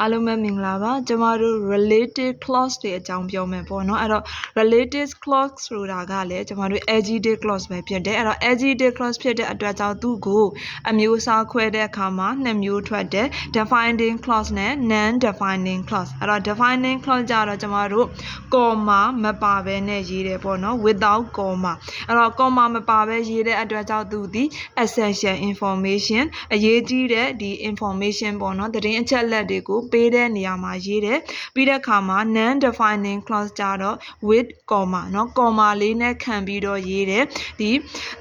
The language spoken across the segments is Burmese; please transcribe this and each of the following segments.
အားလုံးပဲမင်္ဂလာပါကျမတို့ relative clause တွေအကြောင်းပြောမယ်ပေါ့နော်အဲ့တော့ relative clause ဆိုတာကလည်းကျမတို့ adjective clause ပဲဖြစ်တယ်အဲ့တော့ adjective clause ဖြစ်တဲ့အတွက်ကြောင့်သူ့ကိုအမျိုးအစားခွဲတဲ့အခါမှာနှစ်မျိုးထွက်တယ် defining clause နဲ့ non defining clause အဲ့တော့ defining clause ကြတော့ကျမတို့ comma မပါဘဲနဲ့ရေးတယ်ပေါ့နော် without comma အဲ့တော့ comma မပါဘဲရေးတဲ့အတွက်ကြောင့်သူဒီ essential information အရေးကြီးတဲ့ဒီ information ပေါ့နော်သတင်းအချက်အလက်တွေကိုပေးတဲ့နေရာမှာရေးတယ်ပြီးတဲ့အခါမှာ non defining clause ကြတော့ with comma เนาะ comma လေးနဲ့ခံပြီးတော့ရေးတယ်ဒီ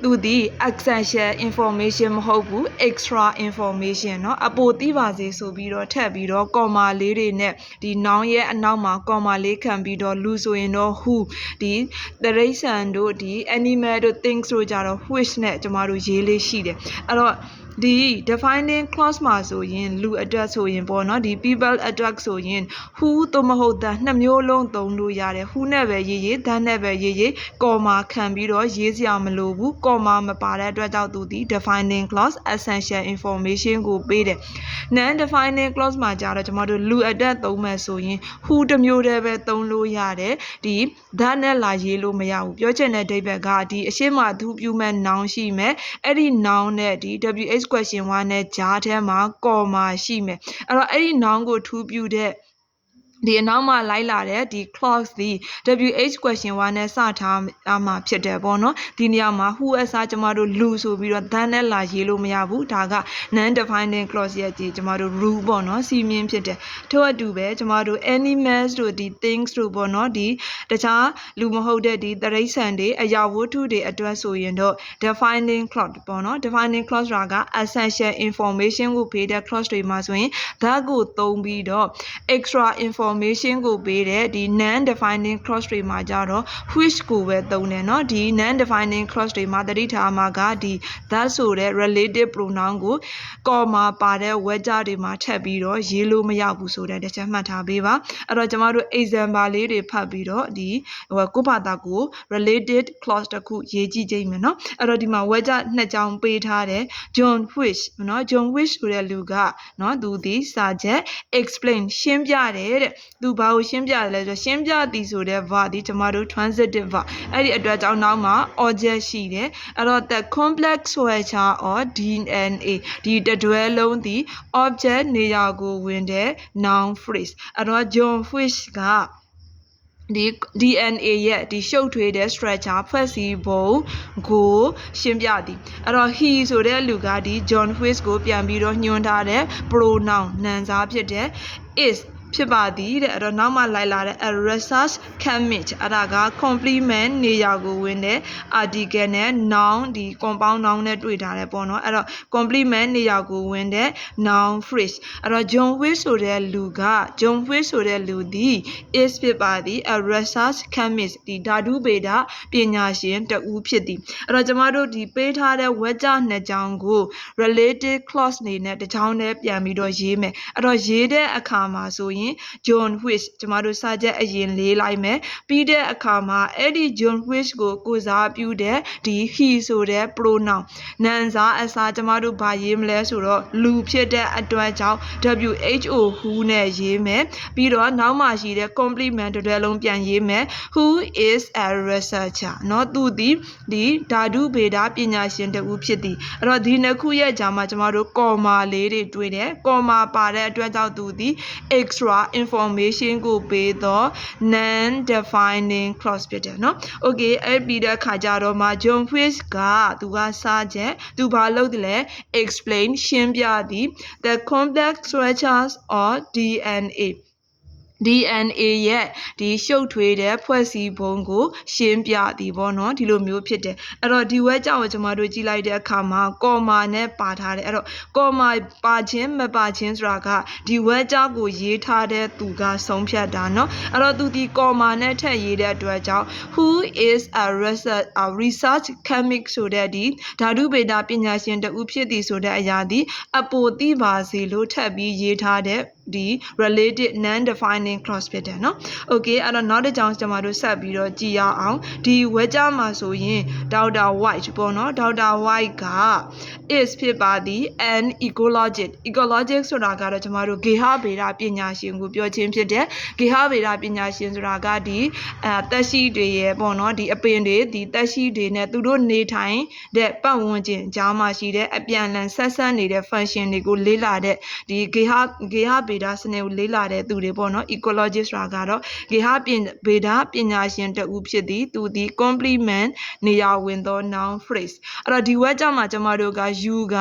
သူဒီ essential information မဟုတ်ဘူး extra information เนาะအပိုသိပါစေဆိုပြီးတော့ထပ်ပြီးတော့ comma လေးတွေနဲ့ဒီ noun ရဲ့အနောက်မှာ comma လေးခံပြီးတော့လူဆိုရင်တော့ who ဒီတရိษံတို့ဒီ animal တို့ things တို့ကြတော့ which နဲ့ကျမတို့ရေးလေးရှိတယ်အဲ့တော့ ဒီ defining clause မှာဆိုရင်လူအတွက်ဆိုရင်ပေါ့နော်ဒီ people အတွက်ဆိုရင် who သို့မဟုတ် the နှစ်မျိုးလုံးသုံးလို့ရတယ် who နဲ့ပဲရေးရေး the နဲ့ပဲရေးရေး comma ခံပြီးတော့ရေးစရာမလိုဘူး comma မပါတဲ့အတွက်ကြောင့်သူဒီ defining clause essential information ကိုပေးတယ် non defining clause မှာကြတော့ကျမတို့လူအတွက်သုံးမယ်ဆိုရင် who တစ်မျိုးတည်းပဲသုံးလို့ရတယ်ဒီ the နဲ့လာရေးလို့မရဘူးပြောချင်တဲ့အဓိပ္ပာယ်ကဒီအရှိမအထူးပြုမဲ့ noun ရှိမယ်အဲ့ဒီ noun နဲ့ဒီ wh question 1နဲ့ကြားထဲမှာ comma ရှိမယ်အဲ့တော့အဲ့ဒီ noun ကိုထူးပြုတဲ့ ဒီအနောက်မှာလိုက်လာတဲ့ဒီ clause ဒီ wh question 1နဲ့စထားအမှာဖြစ်တယ်ပေါ့နော်ဒီနေရာမှာ who အစားကျမတို့လူဆိုပြီးတော့ than နဲ့လာရေးလို့မရဘူးဒါက non defining clause ရဲ့ဒီကျမတို့ rule ပေါ့နော်စီမင်းဖြစ်တယ်ထို့အတူပဲကျမတို့ animals တို့ဒီ things တို့ပေါ့နော်ဒီတခြားလူမဟုတ်တဲ့ဒီတရိษံတွေအရာဝတ္ထုတွေအတွက်ဆိုရင်တော့ defining clause ပေါ့နော် defining clause က essential information ကိုပေးတဲ့ clause တွေမှာဆိုရင် that ကိုသုံးပြီးတော့ extra information ကိုပေးတဲ့ဒီ non defining clause တွေမှာကြတော့ which ကိုပဲသုံးတယ်เนาะဒီ non defining clause တွေမှာတတိထားမှာကဒီ that ဆိုတဲ့ relative pronoun ကို comma ပါတဲ့ word ကြတွေမှာထပ်ပြီးတော့ရေးလို့မရဘူးဆိုတဲ့တစ်ချက်မှတ်ထားပေးပါအဲ့တော့ကျမတို့ example လေးတွေဖတ်ပြီးတော့ဒီဟိုကိုယ့်ဘာသာကို related clause တစ်ခုရေးကြည့်ကြိတ်မယ်เนาะအဲ့တော့ဒီမှာ word ကြနှစ်ကြောင်းပေးထားတယ် John Wish เนาะ John Wish ဆိုတဲ့လူကเนาะသူဒီစာချက် explain ရှင်းပြတယ်တဲ့ သူဘာကိုရှင်းပြတယ်လဲဆိုတော့ရှင်းပြသည်ဆိုတဲ့ verb ဒီကျမတို့ transitive verb အဲ့ဒီအတွက်ကြောင့်နောက်မှာ object ရှိတယ်အဲ့တော့ the complex structure of DNA ဒီတတွဲလုံးဒီ object နေရာကိုဝင်တဲ့ noun phrase အဲ့တော့ John Wish ကဒီ DNA ရဲ့ဒီရှုပ်ထွေးတဲ့ structure ဖွဲ့စည်းပုံကိုရှင်းပြသည်အဲ့တော့ he ဆိုတဲ့လူကဒီ John Wish ကိုပြန်ပြီးတော့ညွှန်းထားတဲ့ pronoun နာမ်စားဖြစ်တဲ့ is ဖြစ်ပါသည်တဲ့အဲ့တော့နောက်မှလိုက်လာတဲ့ a research commit အဲ့ဒါက complement နေရာကိုဝင်တဲ့ article နဲ့ noun ဒီ compound noun နဲ့တွေ့ထားတယ်ပေါ့နော်အဲ့တော့ complement နေရာကိုဝင်တဲ့ noun phrase အဲ့တော့ John Wick ဆိုတဲ့လူက John Wick ဆိုတဲ့လူသည် is ဖြစ်ပါသည် a research chemist ဒီဓာတုဗေဒပညာရှင်တဦးဖြစ်သည်အဲ့တော့ကျမတို့ဒီပေးထားတဲ့ဝက်ကြနှစ်ကြောင်းကို related clause နေနဲ့တစ်ကြောင်းနဲ့ပြန်ပြီးတော့ရေးမယ်အဲ့တော့ရေးတဲ့အခါမှာဆိုရငJohn Wick ကျမတို့စာချက်အရင်လေးလိုက်မယ်ပြီးတဲ့အခါမှာအဲ့ဒီ John Wick ကိုကိုစားပြုတဲ့ဒီ he ဆိုတဲ့ pronoun နာမ်စားအစားကျမတို့ဗာရေးမလဲဆိုတော့လူဖြစ်တဲ့အတွက်ကြောင့် WHO who နဲ့ရေးမယ်ပြီးတော့နောက်မှရှိတဲ့ complement တစ်တွဲလုံးပြန်ရေးမယ် who is a researcher เนาะသူသည်ဒီဓာတုဗေဒပညာရှင်တဦးဖြစ်သည်အဲ့တော့ဒီနှစ်ခုရဲ့ကြာမှာကျမတို့ comma လေးတွေတွေ့တယ် comma ပါတဲ့အတွက်ကြောင့်သူသည် extra information ကိုပေးတော့ non defining clause ဖြစ်တယ်เนาะ okay အဲ့ပြီးတဲ့ခါကျတော့မှ John Fish ကသူကစားချက်သူဘာလုပ်တယ်လဲ explain ရှင်းပြသည် the complex structures of DNA DNA ရဲ့ဒီရှုပ်ထွေးတဲ့ဖွဲ့စည်းပုံကို ရှင်းပြသည်ပေါ့နော်ဒီလိုမျိုးဖြစ်တယ်အဲ့တော့ဒီဝက်ကြောင့်ကျွန်တော်တို့ကြည့်လိုက်တဲ့အခါမှာကော်မာနဲ့ပါထားတယ်အဲ့တော့ကော်မာပါခြင်းမပါခြင်းဆိုတာကဒီဝက်ကြောင့်ကိုရေးထားတဲ့သူကဆုံးဖြတ်တာနော်အဲ့တော့သူဒီကော်မာနဲ့ထည့်ရေးတဲ့အတွက်ကြောင့် who is a research a research chemist ဆိုတဲ့ဒီဓာတုဗေဒပညာရှင်တဦးဖြစ်သည်ဆိုတဲ့အရာဒီအပိုသိပါစေလို့ထပ်ပြီးရေးထားတဲ့ ဒီ related non defining clause ဖြစ်တယ်เนาะ okay အဲ့တော့နောက်တစ်ကြောင်းကျွန်တော်တို့ဆက်ပြီးတော့ကြည်ရအောင်ဒီဝဲကြမှာဆိုရင်ဒေါက်တာ white ပေါ့เนาะဒေါက်တာ white က is ဖြစ်ပါသည် an ecologist ecologist ဆိုတာကတော့ကျွန်တော်တို့ဂေဟဗေဒပညာရှင်ကိုပြောခြင်းဖြစ်တယ်ဂေဟဗေဒပညာရှင်ဆိုတာကဒီအဲတက်ရှိတွေရဲ့ပေါ့เนาะဒီအပင်တွေဒီတက်ရှိတွေနဲ့သူတို့နေထိုင်တဲ့ပတ်ဝန်းကျင်အကြားမှာရှိတဲ့အပြန်အလှန်ဆက်ဆက်နေတဲ့ function တွေကိုလေ့လာတဲ့ဒီဂေဟဂေဟဗေ ဗေဒစနစ်ကိုလေ့လာတဲ့သူတွေပေါ့နော် ecologist ဆိုတာကတော့ဂေဟဗေဒပညာရှင်တဦးဖြစ်သည်သူသည် complement နေရာဝင်သော noun phrase အဲ့တော့ဒီ word ကြောင့်မှကျွန်မတို့က you က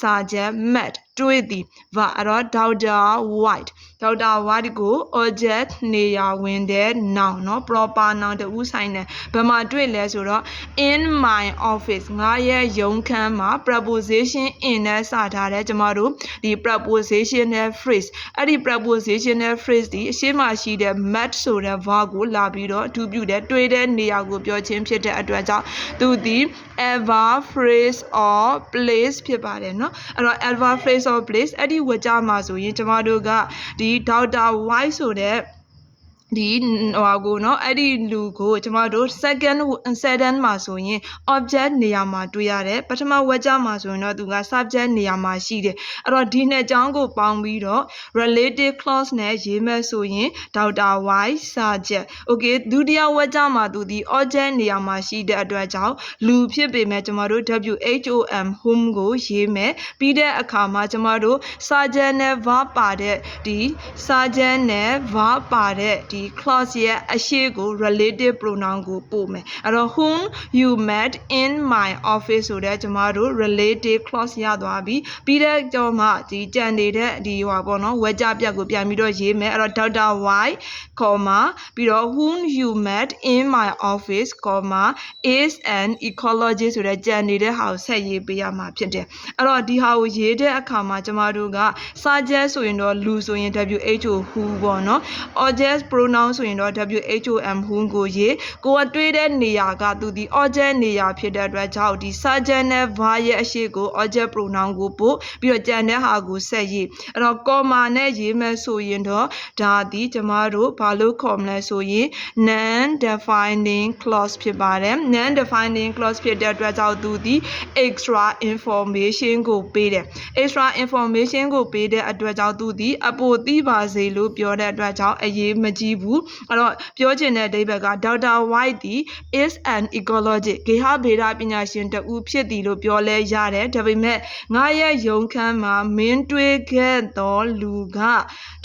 စာချက် mat တွေ့သည် va အဲ့တော့ Dr. White Dr. White ကို object နေရာဝင်တဲ့ noun เนาะ proper noun တဦးဆိုင်တယ်ဘယ်မှာတွေ့လဲဆိုတော့ in my office ငါရဲ့ရုံးခန်းမှာ preposition in နဲ့စထားတယ်ကျမတို့ဒီ prepositional phrase အဲ့ဒီ prepositional phrase ဒီအရှင်းမရှိတဲ့ met ဆိုတဲ့ verb ကိုလာပြီးတော့အထူးပြုတဲ့တွေ့တဲ့နေရာကိုပြောခြင်းဖြစ်တဲ့အတွက်ကြောင့်သူဒီ ever phrase or place ဖြစ်ပါတယ်เนาะအဲ့တော့ ever phrase or place အဲ့ဒီဝကြမှာဆိုရင်ကျမတို့ကဒီ Dr. White ဆိုတဲ့ ဒီဟိုကိုနော်အဲ့ဒီလူကိုကျမတို့ second second မှာဆိုရင် object နေရာမှာတွေ့ရတယ်ပထမဝက်ကြမှာဆိုရင်တော့သူက subject နေရာမှာရှိတယ်အဲ့တော့ဒီနှစ်ကြောင်းကိုပေါင်းပြီးတော့ relative clause နဲ့ရေးမယ်ဆိုရင် Dr. Y subject okay ဒုတိယဝက်ကြမှာသူဒီ object နေရာမှာရှိတဲ့အတွက်ကြောင့်လူဖြစ်ပေမဲ့ကျမတို့ WHOM home ကိုရေးမယ်ပြီးတဲ့အခါမှာကျမတို့ subject နဲ့ verb ပါတဲ့ဒီ subject နဲ့ verb ပါတဲ့ဒီ clause ရဲ့အရှိကို relative pronoun ကိုပို့မယ်အဲ့တော့ whom you met in my office ဆိုတဲ့ကျမတို့ relative clause ရသွားပြီပြီးတဲ့ကြောင့်မှဒီကြံနေတဲ့ဒီဟိုပါပေါ့နော်ဝက်ကြပြတ်ကိုပြန်ပြီးတော့ရေးမယ်အဲ့တော့ Dr. Y, comma ပြီးတော့ whom you met in my office, comma is an ecologist ဆိုတဲ့ကြံနေတဲ့ဟာကိုဆက်ရေးပေးရမှာဖြစ်တယ်အဲ့တော့ဒီဟာကိုရေးတဲ့အခါမှာကျမတို့ကစာချက်ဆိုရင်တော့လူဆိုရင် WHO who ပေါ့နော် object pronoun ဆိုရင်တော့ WHOM whom ကိုရေးကိုကတွေးတဲ့နေရာကသူဒီ object နေရာဖြစ်တဲ့အတွက်ကြောင့်ဒီ subject နဲ့ verb ရဲ့အရှိကို object pronoun ကိုပို့ပြီးတော့ကြံတဲ့ဟာကိုဆက်ရေးအဲ့တော့ comma နဲ့ရေးမယ်ဆိုရင်တော့ဒါဒီကျမတို့ဘာလို့ခေါ်မလဲဆိုရင် non defining clause ဖြစ်ပါတယ် non defining clause ဖြစ်တဲ့အတွက်ကြောင့်သူဒီ extra information ကိုပေးတယ် extra information ကိုပေးတဲ့အတွက်ကြောင့်သူဒီအပိုသိပါစေလို့ပြောတဲ့အတွက်ကြောင့်အရေးမကြီးဘူးအဲ့တော့ပြောချင်တဲ့အဓိပ္ပာယ်က Dr. White ဒီ is an ecologist ဂေဟဗေဒပညာရှင်တဦးဖြစ်သည်လို့ပြောလဲရတယ်ဒါပေမဲ့ငါရဲ့ယုံခန်းမှာမင်းတွေးခဲ့သောလူက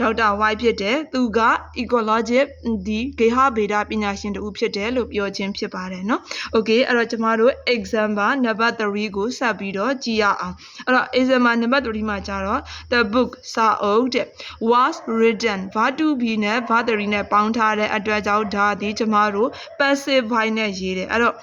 ဒေါက်တာ White ဖြစ်တယ်သူက ecologist ဒီဂေဟဗေဒပညာရှင်တဦးဖြစ်တယ်လို့ပြောခြင်းဖြစ်ပါတယ်เนาะ okay အဲ့တော့ကျမတို့ example number 3ကိုဆက်ပြီးတော့ကြည့်ရအောင်အဲ့တော့ example number 3မှာကျတော့ the book စာအုပ်တဲ့ was written verb to be နဲ့ verb 3နဲ့ ပေါင်းထားတဲ့အတွက်ကြောင့်ဒါဒီကျမတို့ passive voice နဲ့ရေးတယ်အဲ့တော့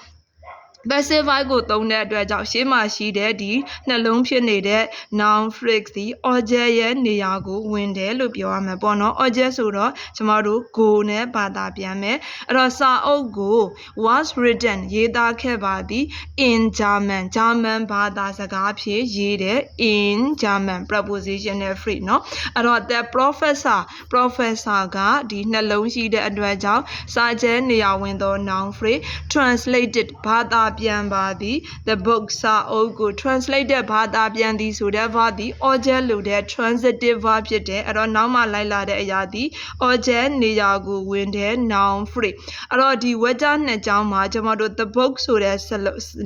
passive voice ကိုသုံးတဲ့အတွက်ကြောင့်ရှေ့မှာရှိတဲ့ဒီနှလုံးဖြစ်နေတဲ့ noun phrase ဒီ object ရဲ့နေရာကိုဝင်တယ်လို့ပြောရမှာပေါ့နော် object ဆိုတော့ကျမတို့ go နဲ့ဘာသာပြန်မယ်အဲ့တော့စာအုပ်ကို was written ရေးသားခဲ့ပါသည် in German German ဘာသာစကားဖြင့်ရေးတဲ့ in German prepositional phrase เนาะအဲ့တော့ the professor professor ကဒီနှလုံးရှိတဲ့အတွက်ကြောင့်စာချက်နေရာဝင်သော noun phrase translated ဘာသာ ပြန်ပါသည် the book စာအုပ်ကို translated ဘာသာပြန်သည်ဆိုတဲ့ verb သည် object လို့တဲ့ transitive verb ဖြစ်တယ်အဲ့တော့နောက်မှလိုက်လာတဲ့အရာသည် object နေရာကိုဝင်တဲ့ noun phrase အဲ့တော့ဒီ weather နှစ်ကြောင်းမှာကျွန်တော်တို့ the book ဆိုတဲ့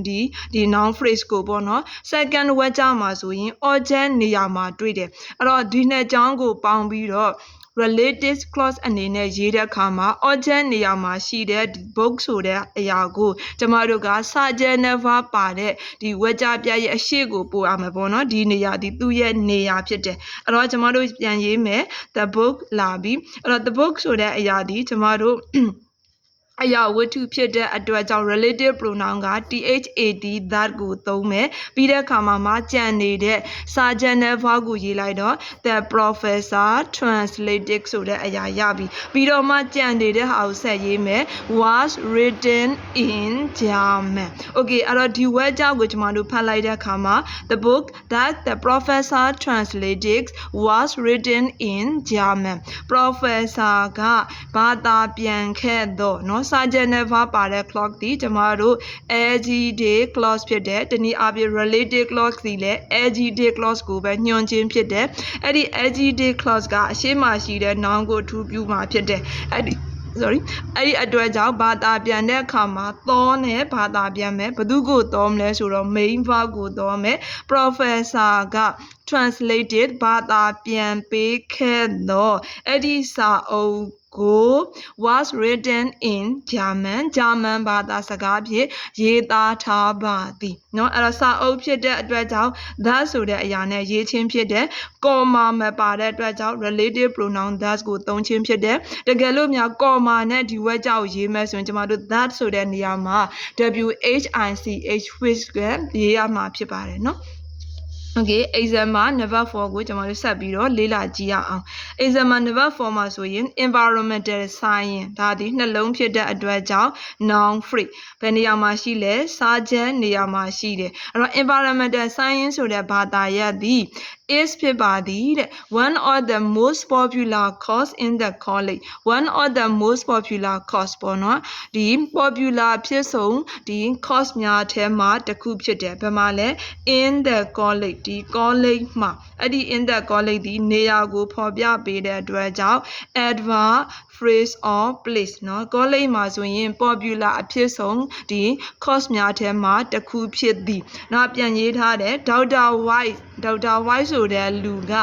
ဒီဒီ noun phrase ကိုပေါ့နော် second weather မှာဆိုရင် object နေရာမှာတွေ့တယ်အဲ့တော့ဒီနှစ်ကြောင်းကိုပေါင်းပြီးတော့ relative clause အနေနဲ့ရေးတဲ့အခါမှာ object နေရာမှာရှိတဲ့ book ဆိုတဲ့အရာကိုကျမတို့က subject never ပါတဲ့ဒီဝကြပြရဲ့အရှိကိုပို့ရမှာပေါ့နော်ဒီနေရာဒီသူ့ရဲ့နေရာဖြစ်တယ်အဲ့တော့ကျမတို့ပြန်ရေးမယ် the book လာပြီအဲ့တော့ the book ဆိုတဲ့အရာဒီကျမတို့ အရာဝတ္ထုဖြစ်တဲ့အတွက်ကြောင့် relative pronoun က that that ကိုသုံးမယ်ပြီးတဲ့အခါမှာမကြံနေတဲ့ subject နဲ့ verb ကိုရေးလိုက်တော့ the professor translated ဆိုတဲ့အရာရပြီပြီးတော့မှကြံနေတဲ့ဟာကိုဆက်ရေးမယ် was written in German okay အဲ့တော့ဒီ word ကြောင့်ကိုကျွန်တော်တို့ဖတ်လိုက်တဲ့အခါမှာ the book that the professor translated was written in German professor ကဘာသာပြန်ခဲ့တော့เนาะ စာချက်နဲ့ verb ပါတဲ့ clock ဒီကျမတို့ adjective clause ဖြစ်တဲ့တနည်းအားဖြင့် relative clause ဒီလည်း adjective clause ကိုပဲညွှန်ခြင်းဖြစ်တယ်အဲ့ဒီ adjective clause ကအရှိမရှိတဲ့ noun ကိုထူပြုမှာဖြစ်တယ်အဲ့ဒီ sorry အဲ့ဒီအတွက်ကြောင့်ဘာသာပြန်တဲ့အခါမှာသောနဲ့ဘာသာပြန်မယ်ဘသူကိုသောမလဲဆိုတော့ main verb ကိုသောမယ် professor က translated ဘာသာပြန်ပေးခဲ့တော့အဲ့ဒီစာအုပ်ကို was written in German German ဘာသာစကားဖြင့်ရေးသားထားပါသည်เนาะအဲ့တော့စာအုပ်ဖြစ်တဲ့အတွက်ကြောင့် that ဆိုတဲ့အရာနဲ့ရေးချင်းဖြစ်တဲ့ comma မပါတဲ့အတွက်ကြောင့် relative pronoun that ကိုသုံးချင်းဖြစ်တယ်တကယ်လို့များ comma နဲ့ဒီ word ကြောင့်ရေးမယ်ဆိုရင်ကျမတို့ that ဆိုတဲ့နေရာမှာ w h i c h which ကရေးရမှာဖြစ်ပါတယ်เนาะ Okay exam မှာ number 4ကိုကျွန်တော်တို့ဆက်ပြီးတော့လေ့လာကြည့်ရအောင် exam မှာ number 4မှာဆိုရင် environmental science ဒါဒီနှလုံးဖြစ်တဲ့အတွက်ကြောင့် noun free ဘယ်နေရာမှာရှိလဲစာချက်နေရာမှာရှိတယ်အဲ့တော့ environmental science ဆိုတဲ့ဘာသာရပ်သည် is ဖြစ်ပါသည်တဲ့ one of the most popular course in the college one of the most popular course ပေါ့နော်ဒီ popular ဖြစ်ဆုံးဒီ course များထဲမှာတစ်ခုဖြစ်တယ်ဘယ်မှာလဲ in the college ဒီ college မှာအဲ့ဒီ in the college ဒီနေရာကိုဖော်ပြပေးတဲ့အတွက်ကြောင့် adverb phrase or place နော် college မှာဆိုရင် popular အဖြစ်ဆုံးဒီ course များထဲမှာတစ်ခုဖြစ်သည်နောက်ပြန်ရေးထားတယ် Dr. White Dr. White ဆိုတဲ့လူက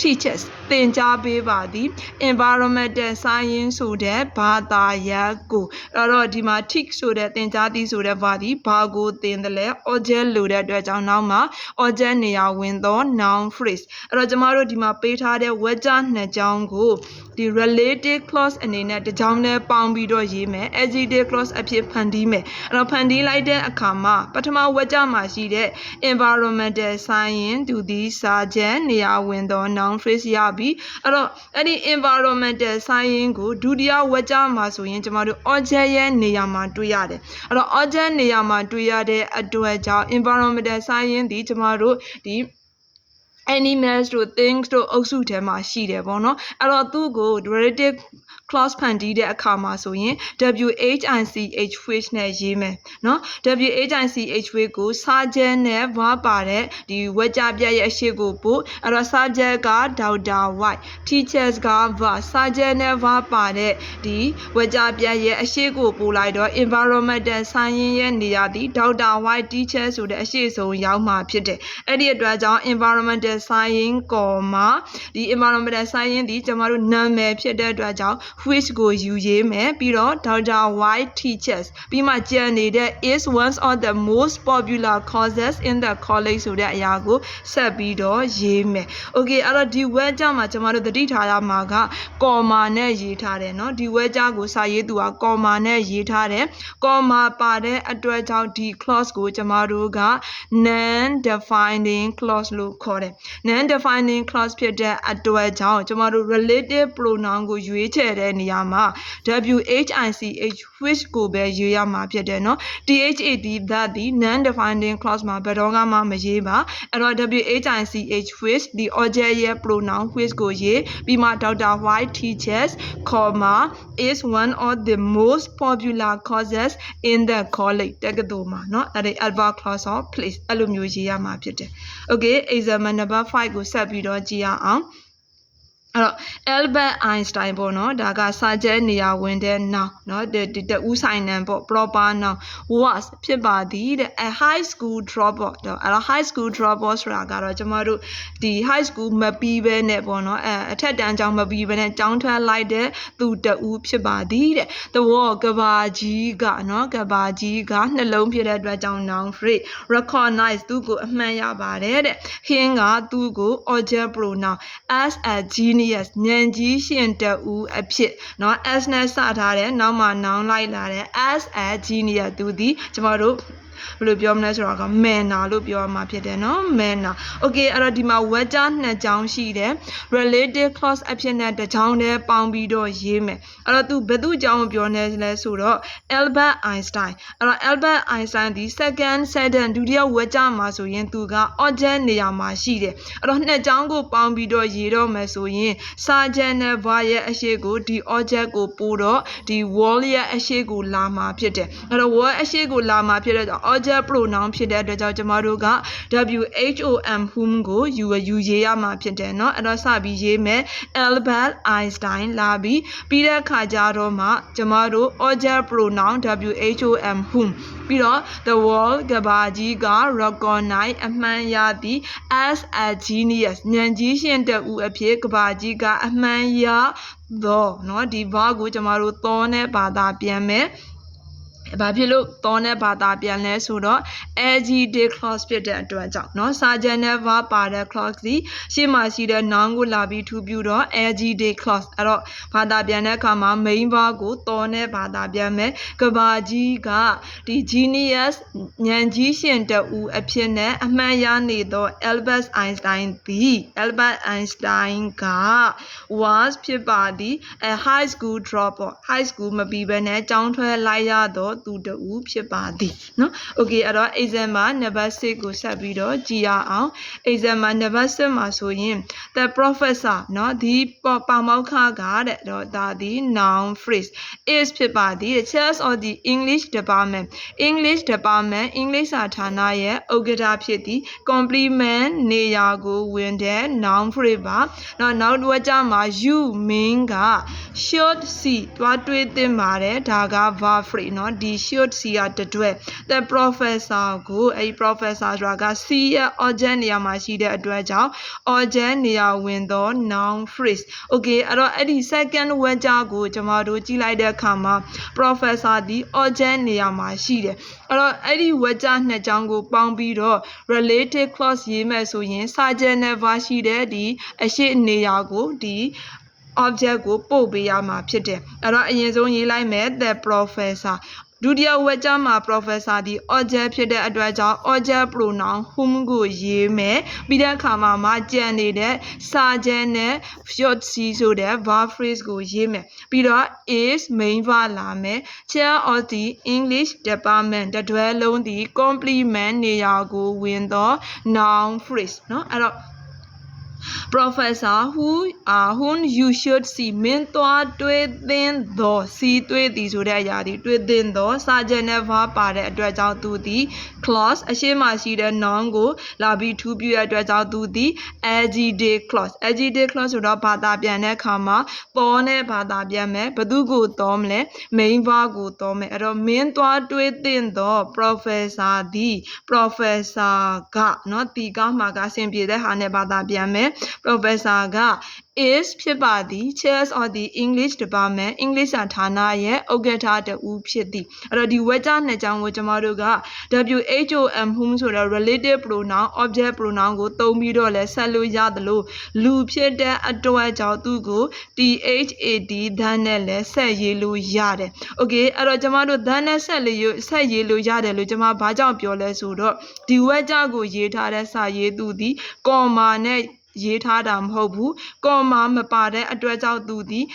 teachers သင်ကြားပေးပါသည် environmental science ဆိုတဲ့ဘာသာရပ်ကိုအဲ့တော့ဒီမှာ teach ဆိုတဲ့သင်ကြားသည်ဆိုတဲ့ဘာသည်ဘာကိုသင်တယ်လဲ object လို့တဲ့အတွက်ကြောင့်နောက်မှာ object နေရာဝင်သော noun phrase အဲ့တော့ကျမတို့ဒီမှာပေးထားတဲ့ word နှစ်ကြောင်းကိုဒီ related clause အနေနဲ့တစ်ကြောင်းနဲ့ပေါင်းပြီးတော့ရေးမယ် adjective clause အဖြစ်ဖန်တီးမယ်အဲ့တော့ဖန်တီးလိုက်တဲ့အခါမှာပထမဝကြမှာရှိတဲ့ environmental science သူဒီစာချက်နေရာဝင်သော noun phrase ရပြီအဲ့တော့အဲ့ဒီ environmental science ကိုဒုတိယဝကြမှာဆိုရင်ကျမတို့ object ရဲ့နေရာမှာတွေ့ရတယ်အဲ့တော့ object နေရာမှာတွေ့ရတဲ့အတွက်ကြောင့် environmental science ဒီကျမတို့ဒီ animals တို့ things တို့အုပ်စုထဲမှာရှိတယ်ပေါ့နော်အဲ့တော့သူ့ကို relative clause ဖန်တီးတဲ့အခါမှာဆိုရင် WHICH which နဲ့ရေးမယ်နော် WHICH which ကို subject နဲ့ verb ပါတဲ့ဒီဝကြပြတ်ရဲ့အရှိကိုပို့အဲ့တော့ subject က Dr. White teachers က verb subject နဲ့ verb ပါတဲ့ဒီဝကြပြတ်ရဲ့အရှိကိုပို့လိုက်တော့ environmental science ရဲ့နေရာဒီ Dr. White teacher ဆိုတဲ့အရှိဆုံးရောက်မှာဖြစ်တယ်အဲ့ဒီအတွက်ကြောင့် environmental science ကောမှာဒီ environmental science ဒီကျွန်တော်တို့နာမည်ဖြစ်တဲ့အတွက်ကြောင့် which ကိုယူရေးမယ်ပြီးတော့ Dr. White teachers ပြီးမှကြံနေတဲ့ is one of the most popular courses in the college ဆိုတဲ့အရာကိုဆက်ပြီးတော့ရေးမယ် okay အဲ့တော့ဒီ word ကြောင့်မှကျွန်တော်တို့သတိထားရမှာက comma နဲ့ရေးထားတယ်เนาะဒီ word ကြောင့်ကိုစာရေးသူက comma နဲ့ရေးထားတယ် comma ပါတဲ့အတွက်ကြောင့်ဒီ clause ကိုကျွန်တော်တို့က non defining clause လို့ခေါ်တယ် non defining clause ဖြစ်တဲ့အတွက်ကြောင့်ကျွန်တော်တို့ relative pronoun ကိုရွေးချယ်တဲ့နေရာမှာ WHICH which ကိုပဲရွေးရမှာဖြစ်တယ်เนาะ THAD that ဒီ non defining clause မှာဘယ်တော့မှမရေးပါအဲ့တော့ WHICH which the object ရဲ့ pronoun which ကိုရေးပြီးမှ Dr. White teaches comma is one of the most popular courses in the college တက္ကသိုလ်မှာเนาะအဲ့ဒီ adverb clause of place အဲ့လိုမျိုးရေးရမှာဖြစ်တယ် okay example number 5ကိုဆက်ပြီးတော့ကြည့်ရအောင် အဲ့တော့ Albert Einstein ပေါ့နော်ဒါကစာချက်နေရာဝင်တဲ့ noun เนาะဒီဒီတူးဆိုင်နံပေါ့ proper noun was ဖြစ်ပါသည်တဲ့ a high school dropout တော့အဲ့တော့ high school dropout ဆိုတာကတော့ကျမတို့ဒီ high school မပြီးဘဲနဲ့ပေါ့နော်အဲအထက်တန်းကျောင်းမပြီးဘဲနဲ့ကျောင်းထွက်လိုက်တဲ့သူတူးဖြစ်ပါသည်တဲ့ the word ကဘာကြီးကเนาะကဘာကြီးကနှလုံးဖြစ်တဲ့အတွက်ကြောင့် noun phrase recognize သူ့ကိုအမှန်ရပါတယ်တဲ့ him ကသူ့ကို object pronoun as a genius genius ဉာဏ်ကြီးရှင်တဦးအဖြစ်เนาะ s နဲ့စထားတဲ့နောက်မှာ noun လိုက်လာတဲ့ as a genius သူဒီကျမတို့ ဘယ်လိုပြောမလဲဆိုတော့ကမယ်နာလို့ပြောရမှာဖြစ်တယ်နော်မယ်နာ okay အဲ့တော့ဒီမှာ vector နှစ်ချောင်းရှိတယ် relative clause အဖြစ်နဲ့တစ်ချောင်းတည်းပေါင်းပြီးတော့ရေးမယ်အဲ့တော့သူဘယ်သူအကြောင်းပြောနေလဲဆိုတော့ Albert Einstein အဲ့တော့ Albert Einstein ဒီ second sentence ဒုတိယ vector မှာဆိုရင်သူက object နေရာမှာရှိတယ်အဲ့တော့နှစ်ချောင်းကိုပေါင်းပြီးတော့ရေးတော့မယ်ဆိုရင်စာချန်နဲ့ var ရဲ့အရှိကိုဒီ object ကိုပို့တော့ဒီ wall ရဲ့အရှိကိုလာမှာဖြစ်တယ်အဲ့တော့ wall အရှိကိုလာမှာဖြစ်တဲ့ကြောင့် object pronoun ဖြစ်တဲ့အတွက်ကြောင့်ကျမတို့က WHOM whom ကိုယူယူရေးရမှာဖြစ်တယ်เนาะအဲ့တော့စပြီးရေးမယ် Albert Einstein လာပြီးပြီးတဲ့အခါကျတော့မှကျမတို့ object pronoun WHOM whom ပြီးတော့ the world ကဘာကြီးက recognize အမှန်ရသည် as a genius ဉာဏ်ကြီးရှင်တဦးအဖြစ်ကဘာကြီးကအမှန်ရသောเนาะဒီ verb ကိုကျမတို့သောနဲ့ဘာသာပြန်မယ် ဘာဖြစ်လို့သောနဲ့ဘာသာပြန်လဲဆိုတော့ adjective clause ဖြစ်တဲ့အတွက်ကြောင့်เนาะစာကြံနဲ့ verb ပါတဲ့ clause ဒီရှေ့မှာရှိတဲ့ noun ကိုလာပြီးထူပြတော့ adjective clause အဲ့တော့ဘာသာပြန်တဲ့အခါမှာ main verb ကိုသောနဲ့ဘာသာပြန်မယ်ကဘာကြီးကဒီ genius ဉာဏ်ကြီးရှင်တဦးအဖြစ်နဲ့အမှန်ရနေသော Albert Einstein သည် Albert Einstein က was ဖြစ်ပါသည် a high school dropout high school မပြီးဘဲနဲ့ကျောင်းထွက်လိုက်ရသော သူတူဖြစ်ပါသည်နော်။ Okay အဲ့တော့ example number 6ကိုဆက်ပြီးတော့ကြည်ရအောင်။ example number 7မှာဆိုရင် the professor နော်ဒီပေါမောက်ခကတဲ့တော့ဒါဒီ noun phrase is ဖြစ်ပါသည် the chair of the English department English department English စာဌာနရဲ့ဥက္ကဋ္ဌဖြစ်သည် complement နေရာကိုဝင်တဲ့ noun phrase ပါ။နော်နောက်တစ်ဝက်ကြမှာ you mean က should see သွားတွေးသင့်ပါတယ်ဒါက verb phrase နော်ဒီ should see ကတတွဲ the professor ကိုအဲ့ဒီ professor ဆိုတာက see ရဲ့ object နေရာမှာရှိတဲ့အတွက်ကြောင့် object နေရာဝင်သော noun phrase okay အဲ့တော့အဲ့ဒီ second word ကြကိုကျွန်တော်တို့ကြည့်လိုက်တဲ့အခါမှာ professor ဒီ object နေရာမှာရှိတယ်အဲ့တော့အဲ့ဒီ word ကြနှစ်ကြောင်းကိုပေါင်းပြီးတော့ relative clause ရေးမယ်ဆိုရင် subject နဲ့ verb ရှိတဲ့ဒီအရှိနေရာကိုဒီ object ကိုပို့ပေးရမှာဖြစ်တယ်အဲ့တော့အရင်ဆုံးရေးလိုက်မယ် the professor ဒုတိယဝက်ကြမှာ professor ဒီ object ဖြစ်တဲ့အတွက်ကြောင့် object pronoun whom ကိုရေးမယ်ပြီးတဲ့အခါမှာမကြံနေတဲ့ subject နဲ့ should see ဆိုတဲ့ verb phrase ကိုရေးမယ်ပြီးတော့ is main verb လာမယ် chair of the english department တတွဲလုံးဒီ complement နေရာကိုဝင်သော noun phrase เนาะအဲ့တော့ professor who uh, whom you should see မင်းသွားတွေးသင်းသော see တွေးသည်ဆိုတဲ့အရာဒီတွေးသင်းသောစာကြတဲ့ verb ပါတဲ့အတွက်ကြောင့်သူသည် clause အရှိမရှိတဲ့ noun ကိုလာပြီးထူးပြတဲ့အတွက်ကြောင့်သူသည် adjective clause adjective clause ဆိုတော့ဘာသာပြန်တဲ့အခါမှာပေါ်နဲ့ဘာသာပြန်မယ်ဘသူကိုတော်မလဲ main verb ကိုတော်မယ်အဲ့တော့မင်းသွားတွေးသင့်သော professor သည် professor ကเนาะတီကမှာကအဆင်ပြေတဲ့ဟာနဲ့ဘာသာပြန်မယ် professor က is ဖြစ်ပါသည် chairs of the english department english စာဌာနရဲ့ဥက္ကဋ္ဌတူဖြစ်သည်အဲ့တော့ဒီဝက်ကြနှစ်ကြောင်းကိုကျမတို့က whom whom ဆိုတဲ့ relative pronoun object pronoun ကိုသုံးပြီးတော့လဲဆက်လို့ရတယ်လို့လူဖြစ်တဲ့အတွက်ကြောင့်သူ့ကို that ဓာတ်နဲ့လဲဆက်ရေးလို့ရတယ် okay အဲ့တော့ကျမတို့ဓာတ်နဲ့ဆက်လို့ဆက်ရေးလို့ရတယ်လို့ကျမဘာကြောင့်ပြောလဲဆိုတော့ဒီဝက်ကြကိုရေးထားတဲ့စာရေးသူသည် comma နဲ့ ရေးထားတာမဟုတ်ဘူးကော်မာမပါတဲ့အတွက်ကြောင့်သူသည်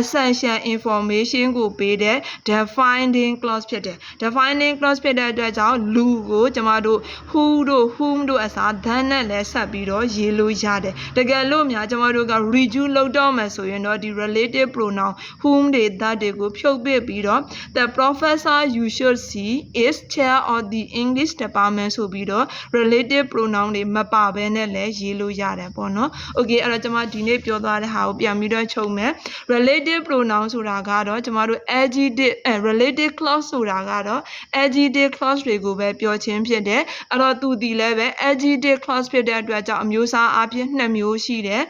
essential information ကိုပေးတဲ့ defining clause ဖြစ်တယ် defining clause ဖြစ်တဲ့အတွက်ကြောင့်လူကိုကျမတို့ who တို့ whom တို့အစား than နဲ့လည်းဆက်ပြီးတော့ရေးလို့ရတယ်တကယ်လို့များကျမတို့က reduce လုပ်တော့မယ်ဆိုရင်တော့ဒီ relative pronoun whom တွေ that တွေကိုဖြုတ်ပစ်ပြီးတော့ the professor you should see is chair of the english department ဆိုပြီးတော့ relative pronoun တွေမပါဘဲနဲ့လည်းရေးလို့ရတယ်ပေါ့နော် okay အဲ့တော့ကျမဒီနေ့ပြောသွားတဲ့ဟာကိုပြန်ပြီးတော့ချုပ်မယ် relative pronoun ဆိုတာကတော့ကျမတို့ adjective အဲ relative clause ဆိုတာကတော့ adjective clause တွေကိုပဲပြောခြင်းဖြစ်တယ်အဲ့တော့သူဒီလည်းပဲ adjective clause ဖြစ်တဲ့အတွက်ကြောင့်အမျိုးအစားအပြင်နှစ်မျိုးရှိတယ်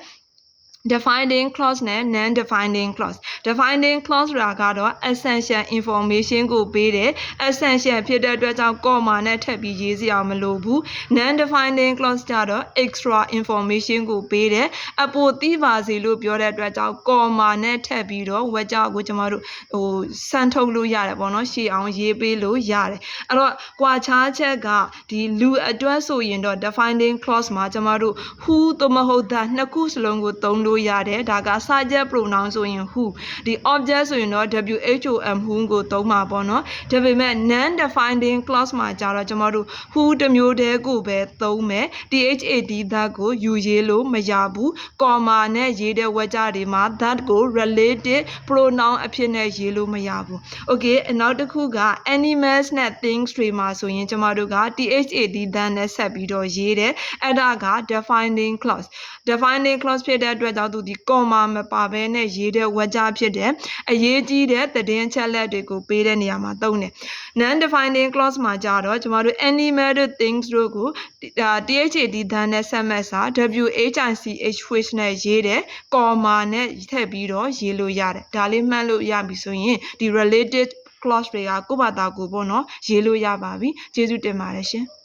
defining clause နဲ့ non defining clause defining clause ဆိုတာကတော့ essential information ကိုပေးတယ် essential ဖြစ်တဲ့အတွက်ကြောင့် comma နဲ့ထပ်ပြီးရေးစရာမလိုဘူး non defining clause ကြတော့ extra information ကိုပေးတယ်အပိုသိပါစေလို့ပြောတဲ့အတွက်ကြောင့် comma နဲ့ထပ်ပြီးတော့ဝက်ကြောက်ကိုကျမတို့ဟိုစမ်းထုတ်လို့ရတယ်ပေါ့နော်ရှေ့အောင်ရေးပေးလို့ရတယ်အဲ့တော့ကွာခြားချက်ကဒီလူအတွက်ဆိုရင်တော့ defining clause မှာကျမတို့ who သို့မဟုတ် the နှစ်ခုစလုံးကိုသုံးလို့ရတယ်ဒါက subject pronoun ဆိုရင် who ဒီ object ဆိုရင်တော့ whom who ကိုသုံးမှာပေါ့နော်ဒါပေမဲ့ non defining clause မှာကြတော့ကျမတို့ who တစ်မျိုးတည်းကိုပဲသုံးမယ် that that ကိုယူရေးလို့မရဘူး comma နဲ့ရေးတဲ့ဝါကြတွေမှာ that ကို related pronoun အဖြစ်နဲ့ရေးလို့မရဘူး okay နောက်တစ်ခုက animals နဲ့ things တွေမှာဆိုရင်ကျမတို့က that that နဲ့ဆက်ပြီးတော့ရေးတယ်အဲ့ဒါက defining clause defining clause ဖြစ်တဲ့အတွက်ကြောင့်သူဒီ comma မပါဘဲနဲ့ရေးတဲ့ဝါကြဖြစ်တယ်အရေးကြီးတဲ့သတင်းချက်လက်တွေကိုပေးတဲ့နေရာမှာသုံးတယ် non defining clause မှာကြတော့ကျမတို့ animal တို့ things တို့ကိုဒါ that that နဲ့ဆက်မဲ့စာ which which နဲ့ရေးတယ် comma နဲ့ထည့်ပြီးတော့ရေးလို့ရတယ်ဒါလေးမှတ်လို့ရပြီဆိုရင်ဒီ related clause တွေကကိုယ့်ဘာသာကိုယ်ပေါ့နော်ရေးလို့ရပါပြီကျေးဇူးတင်ပါတယ်ရှင်